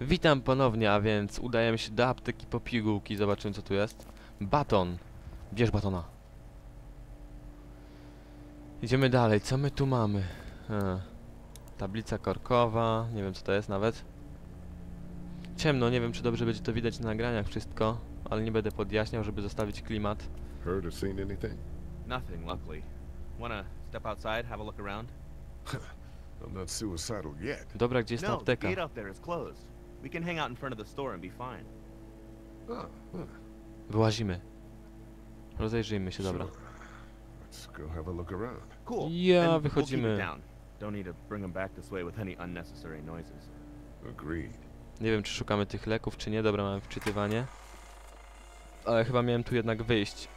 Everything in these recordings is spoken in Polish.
Witam ponownie, a więc udajemy się do apteki po pigułki, zobaczymy co tu jest. Baton. Bierz batona. Idziemy dalej, co my tu mamy? E, tablica korkowa, nie wiem co to jest nawet. Ciemno, nie wiem czy dobrze będzie to widać na nagraniach wszystko, ale nie będę podjaśniał, żeby zostawić klimat. Heard or seen anything? Nothing, luckily. Wanna step outside, have a look around? I'm not suicidal yet. Dobra, gdzie jest ta no, apteka? gate out there is closed. We can hang out in front of the store and be fine. Oh, huh. Wyłazimy. Rozejrzyjmy się, dobra. Let's go have a look around. Cool. Ja, wychodzimy. Don't need to bring them back this way with any unnecessary noises. Agreed. Nie wiem, czy szukamy tych leków, czy nie. Dobra, mamy wczytywanie. Ale chyba miałem tu jednak wyjść.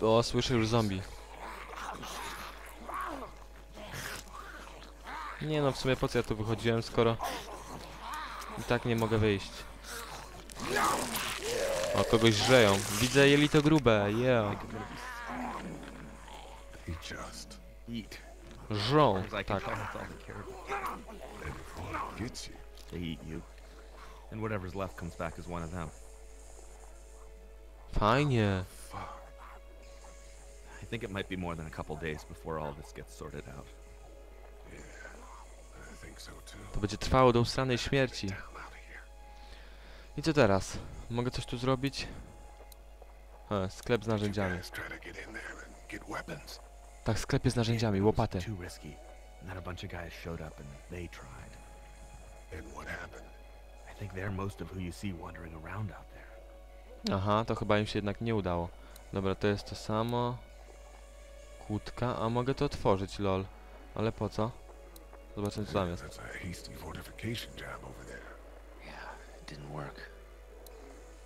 O, słyszę już zombie. Nie no, w sumie po co ja tu wychodziłem, skoro i tak nie mogę wyjść. O, kogoś żreją. Widzę jelito grube, yeah. Żrą, tak. Fajnie. I think it might be more than a couple days before all this gets sorted out. I think so too. To będzie trwało do usranej śmierci. I co teraz? Mogę coś tu zrobić? E, sklep z narzędziami. Tak, sklepie z narzędziami, łopatę. Too risky. And then a bunch of guys showed up and they tried. And what happened? I think they're most of who you see wandering around out there. Aha, to chyba im się jednak nie udało. Dobra, to jest to samo. Kłódka, a mogę to otworzyć, lol. Ale po co? Zobaczymy co tam jest.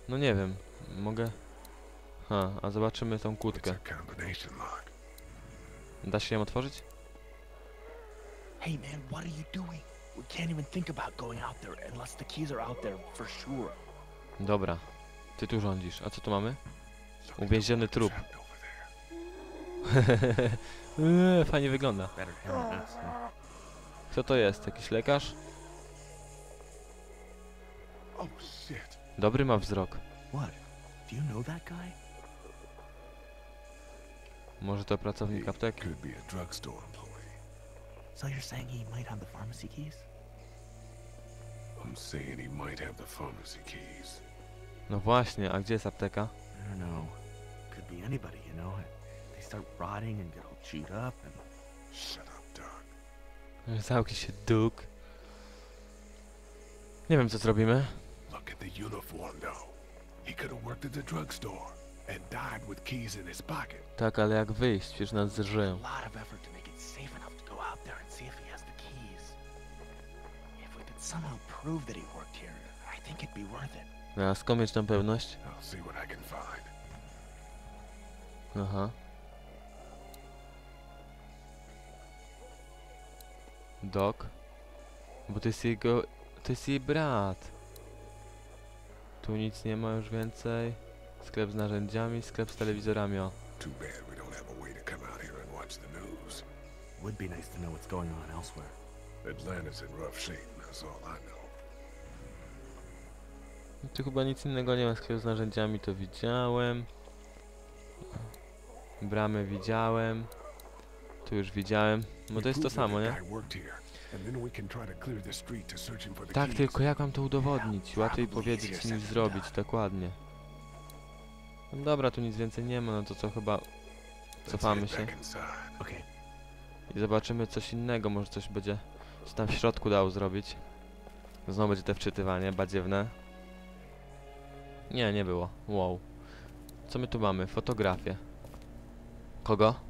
No nie wiem, mogę... Ha, a zobaczymy tą kłódkę. Da się ją otworzyć? Hey man, what are you doing? We can't even think about going out there unless the keys are out there for sure. Dobra. Ty tu rządzisz. A co tu mamy? Uwięziony trup. Eee, fajnie wygląda. Kto to jest? Jakiś lekarz? Oh. Dobry ma wzrok. Może to pracownik apteki? So you're saying he might have the pharmacy keys? I'm saying he might have the pharmacy keys. No właśnie, a gdzie jest apteka? I don't know. Could be anybody, you know. They start rotting and get all chewed up and Shut up, Doc. Zamknij się, Duke. Nie wiem, co zrobimy. Look at the uniform, though. He could have worked at the drugstore and died with keys in his pocket. Tak, ale jak wyjść? Przecież nas A zżyją. lot of effort to make it safe enough to go out there and see if he has the keys. If we could somehow prove that he worked here, I think it'd be worth it. No, a skąd mieć tą pewność? I'll see what I can find. Aha. Doc? Bo to jest jego... To jest jej brat. Tu nic nie ma już więcej. Sklep z narzędziami, sklep z telewizorami, o. Too bad we don't have a way to come out here and watch the news. would be nice to know what's going on elsewhere. Atlanta's in rough shape, that's all I know. Tu chyba nic innego nie ma, sklep z narzędziami to widziałem. Bramę widziałem. Tu już widziałem. No to jest to samo, nie? Tak, tylko jak mam to udowodnić? Łatwiej powiedzieć niż zrobić, dokładnie. No dobra, tu nic więcej nie ma, no to co chyba cofamy się i zobaczymy coś innego, może coś będzie się tam w środku dało zrobić. Znowu będzie te wczytywanie, badziewne. Nie, nie było. Wow. Co my tu mamy? Fotografię. Kogo?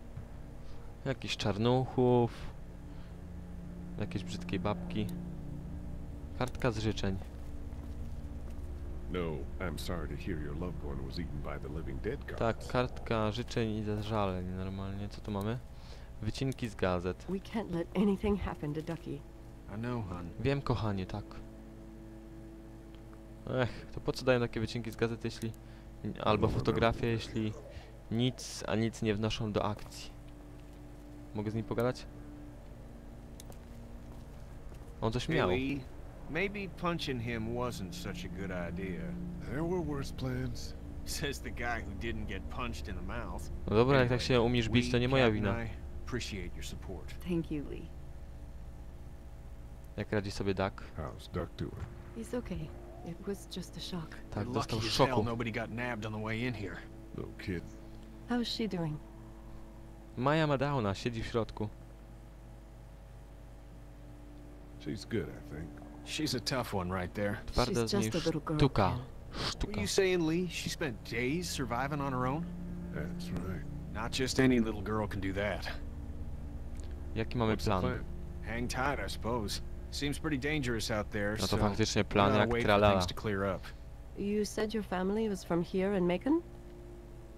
Jakiś czarnuchów. Jakieś brzydkiej babki. Kartka z życzeń. No, I'm sorry to hear your loved one was eaten by the living dead cards. Tak, kartka życzeń i zażaleń normalnie. Co tu mamy? Wycinki z gazet. We can't let anything happen to Ducky. I know, hon. Wiem, kochanie, tak. Ech, to po co dają takie wycinki z gazet, jeśli... Albo fotografie, jeśli nic, a nic nie wnoszą do akcji. Mogę z nim pogadać? On coś miał. Maybe punching him wasn't such a good idea. There were worse plans. Says the guy who didn't get punched in the mouth. No dobra, jak tak się umiesz bić, to nie moja wina. appreciate your support. Thank you, Lee. Jak radzi sobie Duck? How's Duck doing? He's okay. It was just a shock. Tak, dostał szoku. nobody got nabbed on the way in here. No kidding. How's she doing? Maja ma downa, siedzi w środku. She's good, I think. She's a tough one right there. Twarda She's z niej just a little girl. sztuka. Were Sztuka. you saying, Lee, she spent days surviving on her own? That's right. Not just any little girl can do that. Jaki mamy plan? plan? Hang tight, I suppose. Seems pretty dangerous out there, No so to faktycznie plan jak wait for tralala. things to clear up. You said your family was from here in Macon?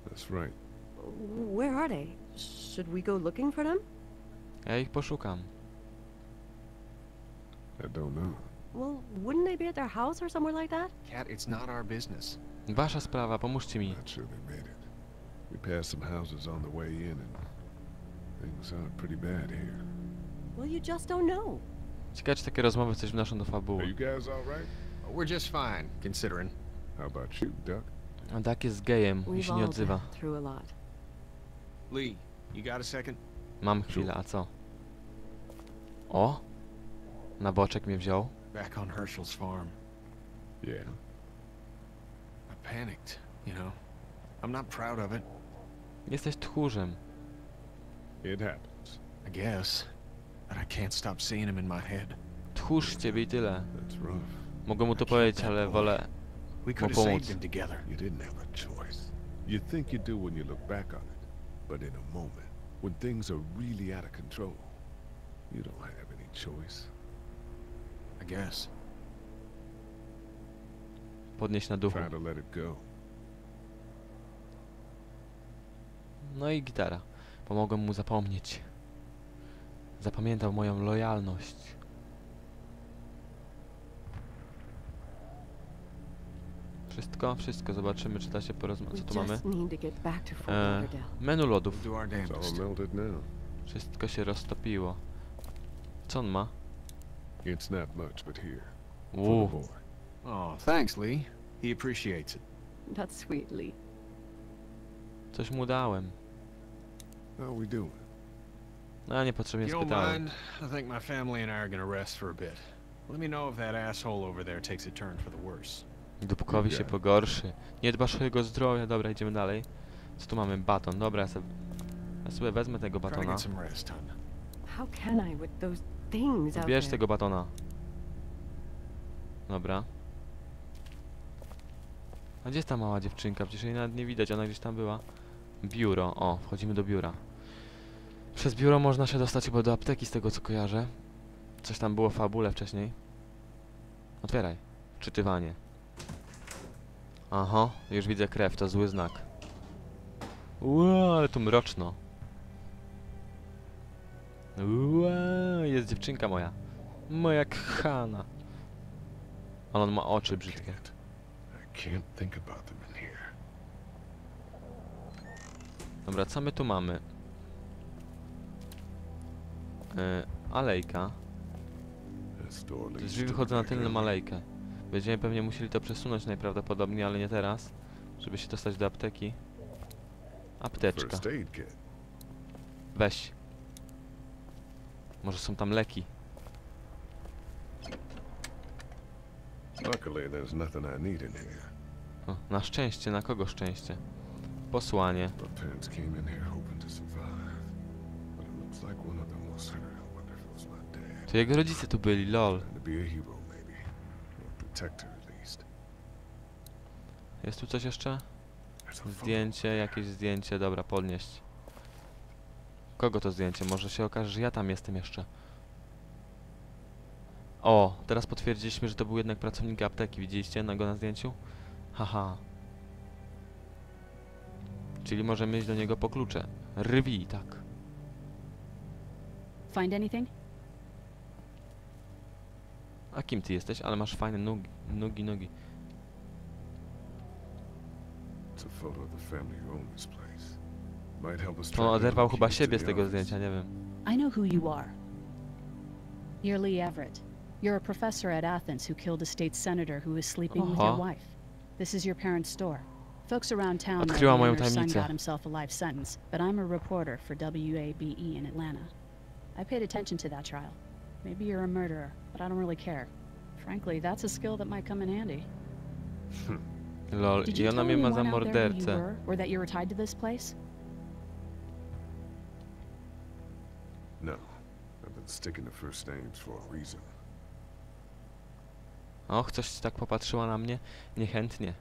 That's right. Where are they? Should we go looking for them? Ja ich poszukam. I don't know. Well, wouldn't they be at their house or somewhere like that? Cat, it's not our business. Wasza sprawa, pomóżcie mi. Not sure they made it. We passed some houses on the way in, and things are pretty bad here. Well, you just don't know. Ciekawe, czy takie rozmowy coś wnoszą do Are fabuły. you guys all right? We're just fine, considering. How about you, Duck? A Duck jest gejem i We've się nie all odzywa. been through a lot. Lee, you got a second? Mam chwilę, a co? O! Na boczek mnie wziął. Back on Herschel's farm. Yeah. I panicked, you know. I'm not proud of it, Jesteś tchórzem. It happens. I guess. But I can't stop seeing him in my head. Tchórz ciebie i tyle. That's rough. Mogę mu to powiedzieć, ale wolę... We could have pomóc. saved him together. You didn't have a choice. You think you do when you look back on it, but in a moment, when things are really out of control, you don't have any choice. I guess. podnieść na duchu. Try to let it go. No i gitara. Pomogłem mu zapomnieć. Zapamiętał moją lojalność. Wszystko? Wszystko. Zobaczymy, czy da się porozmawiać. Co tu mamy? E, menu lodów. Wszystko się roztopiło. Co on ma? It's not much, but here. Oh, thanks, Lee. He appreciates it. That's sweet, Lee. coś mu dałem. How we doing? No ja niepotrzebnie spytałem. I think my family and I are gonna rest for a bit. Let me know if that asshole over there takes a turn for the worse. Dupkowi się pogorszy. Nie dbasz o jego zdrowie. Dobra, idziemy dalej. Co tu mamy? Baton. Dobra, ja sobie, ja sobie wezmę tego batona. Bierz tego batona. Dobra. A gdzie jest ta mała dziewczynka? Przecież jej nawet nie widać, ona gdzieś tam była. Biuro. O, wchodzimy do biura. Przez biuro można się dostać chyba do apteki z tego co kojarzę. Coś tam było w fabule wcześniej. Otwieraj. Wczytywanie. Aha, już widzę krew, to zły znak. Ua, ale tu mroczno. Ua, jest dziewczynka moja. Moja kochana. Ale on ma oczy brzydkie. Dobra, co my tu mamy? Yy, alejka. Drzwi wychodzą na tylną alejkę. Będziemy pewnie musieli to przesunąć najprawdopodobniej, ale nie teraz. Żeby się dostać do apteki. Apteczka. Weź. Może są tam leki. O, na szczęście, na kogo szczęście? Posłanie. To jego rodzice tu byli, lol. Jest tu coś jeszcze? There's a photo. Zdjęcie, jakieś zdjęcie, dobra, podnieść. Kogo to zdjęcie? Może się okaże, że ja tam jestem jeszcze. O, teraz potwierdziliśmy, że to był jednak pracownik apteki. Widzieliście go na zdjęciu? Haha. Czyli możemy iść do niego po klucze. Rwi, tak. Find anything? A kim ty jesteś? Ale masz fajne nogi, nogi, nogi. It's a photo of the family who own this place. Might help us To down oderwał the chyba siebie z tego zdjęcia, nie wiem. I know who you are. You're Lee Everett. You're a professor at Athens who killed a state senator who was sleeping with your wife. This is your parents' store. Folks around town know Odkryła the moją owner's son got himself a life sentence, but I'm a reporter for WABE E in Atlanta. I paid attention to that trial. Maybe you're a murderer, but I don't really care. Frankly, that's a skill that might come in handy. Hmm. Lol, Did i you ona tell mnie ma za anyone out there who you mordercę. were, or that you were tied to this place? No. I've been sticking to first names for a reason. Och, coś tak popatrzyła na mnie niechętnie.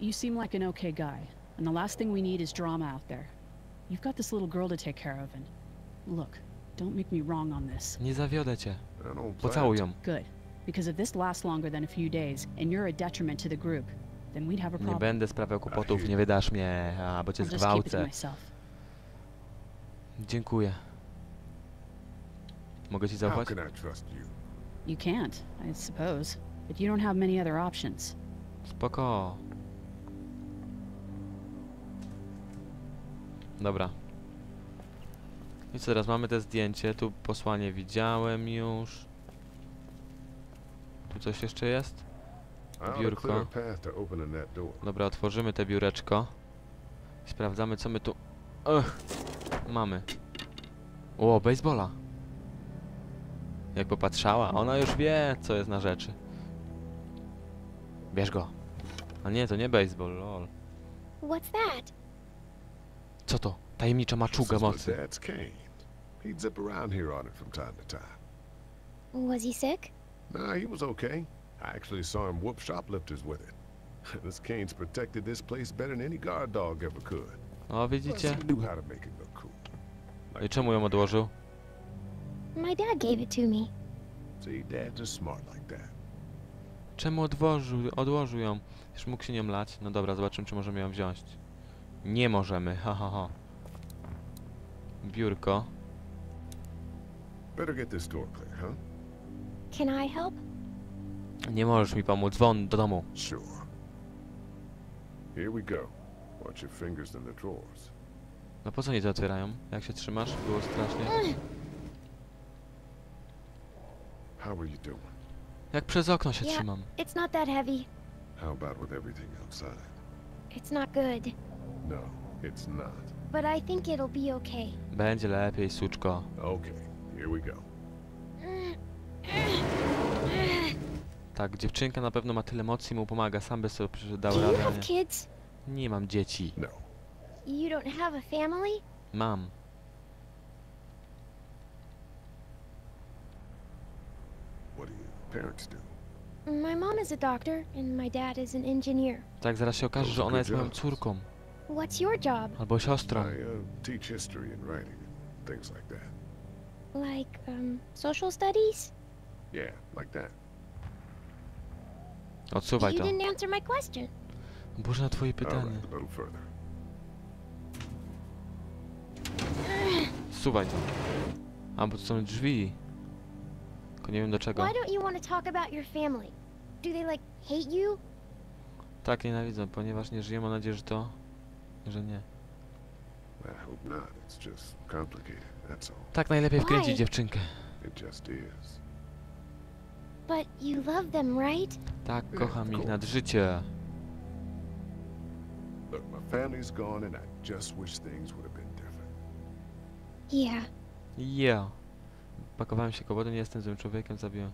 You seem like an okay guy, and the last thing we need is drama out there. You've got this little girl to take care of, and look, don't make me wrong on this. Nie zawiodę cię. Pocałuj ją. Good, because if this lasts longer than a few days, and you're a detriment to the group, then we'd have a Nie problem. będę sprawiał kłopotów, nie wydasz mnie, a bo cię I'll just keep it to zgwałcę. myself. Dziękuję. Mogę ci How zaufać? can I trust you? You can't, I suppose, but you don't have many other options. Spoko. Dobra. I co teraz? Mamy te zdjęcie. Tu posłanie widziałem już. Tu coś jeszcze jest? Biurko. Dobra, otworzymy te biureczko. I sprawdzamy co my tu... Ech, mamy. O, baseballa. Jak popatrzała, ona już wie co jest na rzeczy. Bierz go. A nie, to nie baseball, lol. What's that? Co to? Tajemnicza maczuga mocy. He'd zip around here on it from time to time. Was he sick? Nah, he was okay. I actually saw him whoop shoplifters with it. this cane's protected this place better than any guard dog ever could. O, Plus, widzicie? he knew how to make it look cool. I czemu ją odłożył? My dad gave it to me. See, dads are smart like that. Czemu odłożył, odłożył ją? Już mógł się nią lać. No dobra, zobaczymy czy możemy ją wziąć. Nie możemy, ha ha ha. Biurko. Better get this door clear, huh? Can I help? Nie możesz mi pomóc, won do domu. Sure. Here we go. Watch your fingers in the drawers. No po co nie to otwierają? Jak się trzymasz? Było strasznie. How are you doing? Jak przez okno się Ja- trzymam. It's not that heavy. How about with everything outside? It's not good. No, it's not. But I think it'll be okay. Będzie lepiej, suczko. Okay, here we go. Tak, dziewczynka na pewno ma tyle mocy i mu pomaga. Sam by sobie dał radę, nie. kids? Nie mam dzieci. No. You don't have a family? Mam. What do your parents do? My mom is a doctor, and my dad is an engineer. Tak, zaraz się okaże, że ona jest moją córką. What's your job? Albo siostrą. I uh, teach history and writing and things like that. Like, um, social studies? Yeah, like that. Odsuwaj you to. didn't answer my question. Boże, na twoje pytanie. right, a little further. Suwaj to. A, bo to są drzwi. Tylko nie wiem do czego. Why don't you want to talk about your family? Do they, like, hate you? Tak, nienawidzę, ponieważ nie żyję. Mam nadzieję, że to... Że nie. I hope not. It's just complicated, that's all. Tak najlepiej wkręcić Why? dziewczynkę. It just is. But you love them, right? Tak, Yeah, kocham ich nad życie. Look, my family's gone and I just wish things would have been different. Yeah. Yeah. Pakowałem się kołodę, nie jestem złym człowiekiem, zabiłem.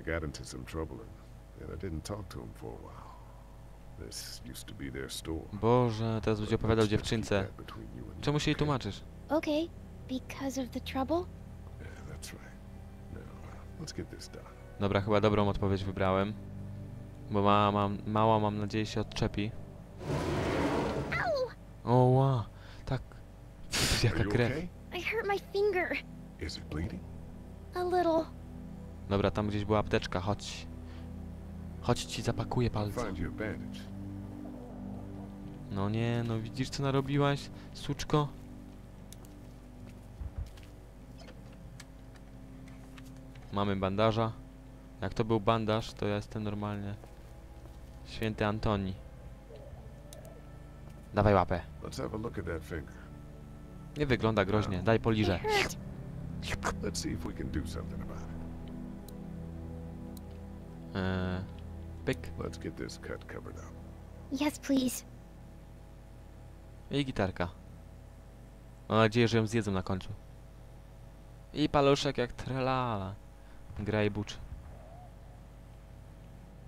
I got into some trouble and, and I didn't talk to him for a while. This used to be their store. Boże, teraz będzie opowiadał dziewczynce. Czemu się jej okay? tłumaczysz? Okay. Because of the trouble? Yeah, that's right. Now, uh, let's get this done. Dobra, chyba dobrą odpowiedź wybrałem. Bo ma, mam, mała, mam nadzieję, się odczepi. O, ła, tak. Pff, Are jaka you krew. okay? I hurt my finger. Is it bleeding? A little. Dobra, tam gdzieś była apteczka, chodź. Chodź ci zapakuję palce. No nie, no widzisz co narobiłaś, suczko? Mamy bandaża. Jak to był bandaż, to ja jestem normalnie święty Antoni. Dawaj łapę. Nie wygląda groźnie, daj poliżę. Let's see if we can do something about it. Eee, pyk. Let's get this cut covered up. Yes, please. I gitarka. Mam nadzieję, że ją zjedzą na końcu. I paluszek jak trelala. Gra i buczy.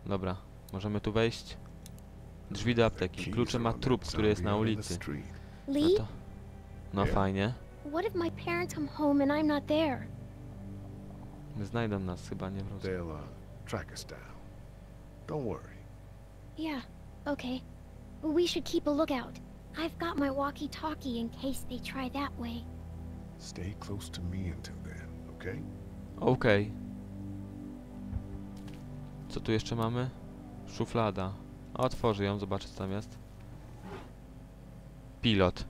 Dobra, możemy tu wejść. Drzwi do apteki. Klucze ma trup, który jest na zombie on the ulicy. street. No to... No Yeah. fajnie. what if my parents come home and I'm not there? Znajdą nas chyba, nie wrócą. They'll uh, track us down. Don't worry. Yeah, okay. We should keep a lookout. I've got my walkie-talkie in case they try that way. Stay close to me until then, okay? Okej. Co tu jeszcze mamy? Szuflada. Otworzę ją, zobaczę co tam jest. Pilot.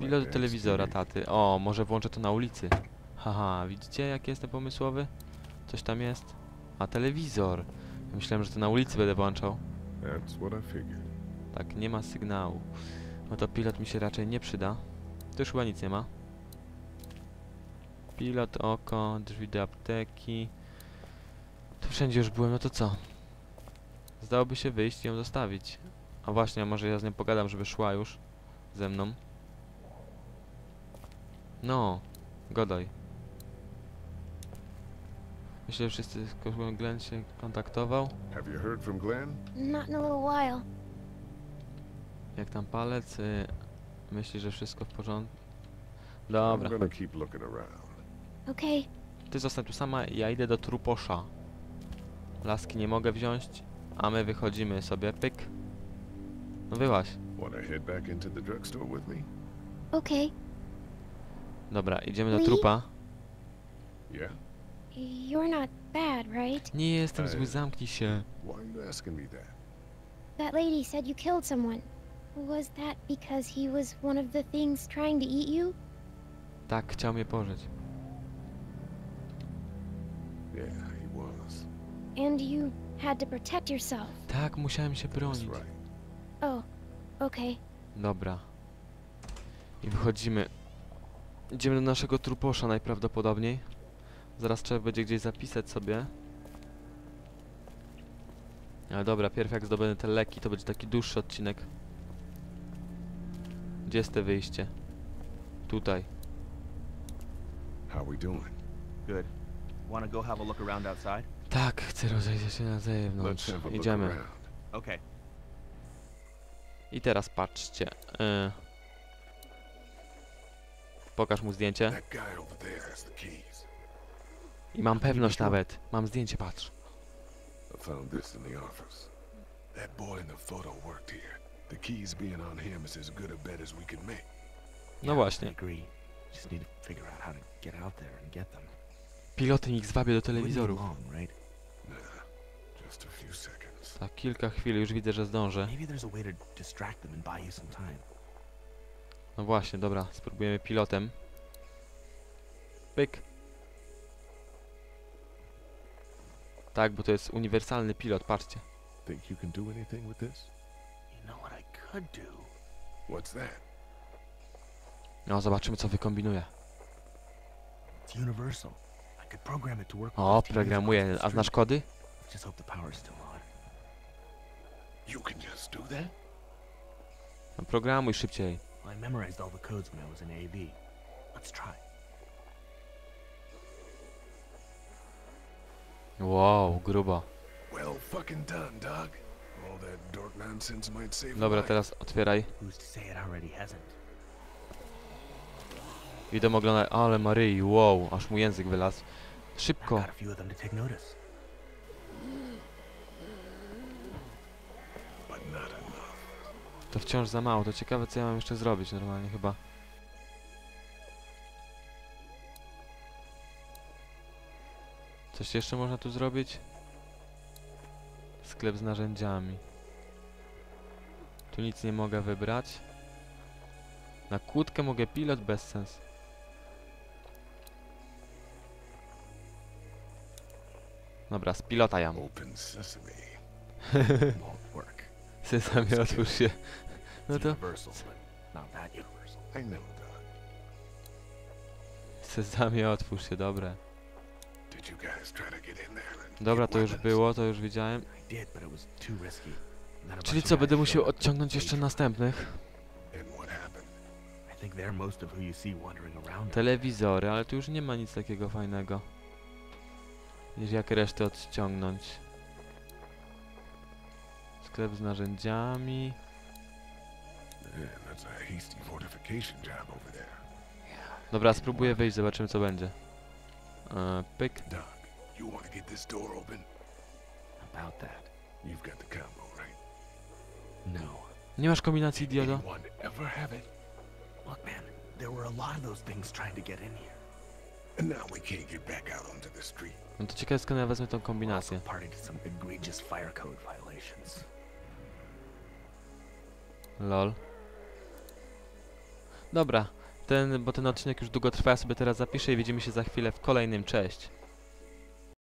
Pilot dad's telewizora TV. taty. O, może włączę to na ulicy. Haha, widzicie jaki jestem pomysłowy? Coś tam jest? A, telewizor. Myślałem, że to na ulicy będę włączał. That's what I figured. Tak, nie ma sygnału. No to pilot mi się raczej nie przyda. Tu już chyba nic nie ma. Pilot, oko, drzwi do apteki. Tu wszędzie już byłem, no to co? Zdałoby się wyjść i ją zostawić. A właśnie, a może ja z nią pogadam, żeby szła już ze mną. No, godaj. Myślę, że wszyscy, z Glenn się kontaktował. Have you heard from Glenn? Not in a little while. Jak tam palec? Y, myśli, że wszystko w porządku? I'm Dobra. gonna keep looking around. Okay, Ty zostań tu sama, ja idę do truposza. Laski nie mogę wziąć, a my wychodzimy sobie, pyk. No wyłaś. Wanna head back into the drugstore with me? okay. Dobra, idziemy do trupa. Yeah? You're not bad, right? Nie jestem zły, zamknij się. Why are you asking me that? That lady said you killed someone. Was that because he was one of the things trying to eat you? Tak, chciał mnie pożyć. Yeah, he was. And you had to protect yourself. Tak, musiałem się That's bronić. right. Oh, okay. Dobra. I wychodzimy. Idziemy do naszego truposza najprawdopodobniej. Zaraz trzeba będzie gdzieś zapisać sobie. Ale dobra, pierw jak zdobędę te leki, to będzie taki dłuższy odcinek. Gdzie jest te wyjście? Tutaj. How we doing? Good. Want to go have a look around outside? Tak, chcę rozejrzeć się na Let's zewnątrz. have a look Idziemy. around. Okay. I teraz patrzcie. Y... Pokaż mu zdjęcie. That guy over there has the keys. I mam pewność nawet. Mam zdjęcie, patrz. I found this in the office. That boy in the photo worked here. The keys being on him is as good a bet as we could make. No właśnie. ich zwabie do Wouldn't be telewizoru. long, right? Nah, just a few seconds. Tak, kilka chwil, już widzę, że zdążę. No właśnie, dobra, spróbujemy pilotem. Pyk. Tak, bo to jest uniwersalny pilot, patrzcie. Think you can do anything with this? You know what I could do? What's that? No, zobaczymy, co wykombinuje. It's universal. I could program it to work O, programuje. A znasz kody? Just hope the power's still on. You can just do that? No, programuj szybciej. I memorized all the codes when I was in AV. Let's try. Save a Dobra, teraz otwieraj. Widok oglądaj. Ale Maryi, wow, aż mu język wylazł. Szybko. To wciąż za mało, to ciekawe, co ja mam jeszcze zrobić normalnie chyba. Coś jeszcze można tu zrobić? Sklep z narzędziami. Tu nic nie mogę wybrać. Na kłódkę mogę pilot bez sens. Dobra, z pilota. Open sesame. Otwórz się. No to sesame, otwórz się, dobre. Dobra, to już było, to już widziałem. I did, but it was too risky. And then a Czyli co, będę musiał odciągnąć jeszcze następnych? And what happened? I think they're most of who you see wandering around. Telewizory, ale tu już nie ma nic takiego fajnego. Niż jak resztę odciągnąć. Sklep z narzędziami. Man, that's a hasty fortification job over there. Dobra, spróbuję wyjść, zobaczymy co będzie. E, pyk. Doc, you want to get this door open? About that. You've got the combo, right? No. Nie masz kombinacji, Did idioto? anyone ever have it? Look, man, there were a lot of those things trying to get in here. And now we can't get back out onto the street. No to ciekawe skąd ja wezmę tą kombinację. party to some egregious fire code violations. Lol. Dobra, ten, bo ten odcinek już długo trwa, ja sobie teraz zapiszę i widzimy się za chwilę w kolejnym. Cześć.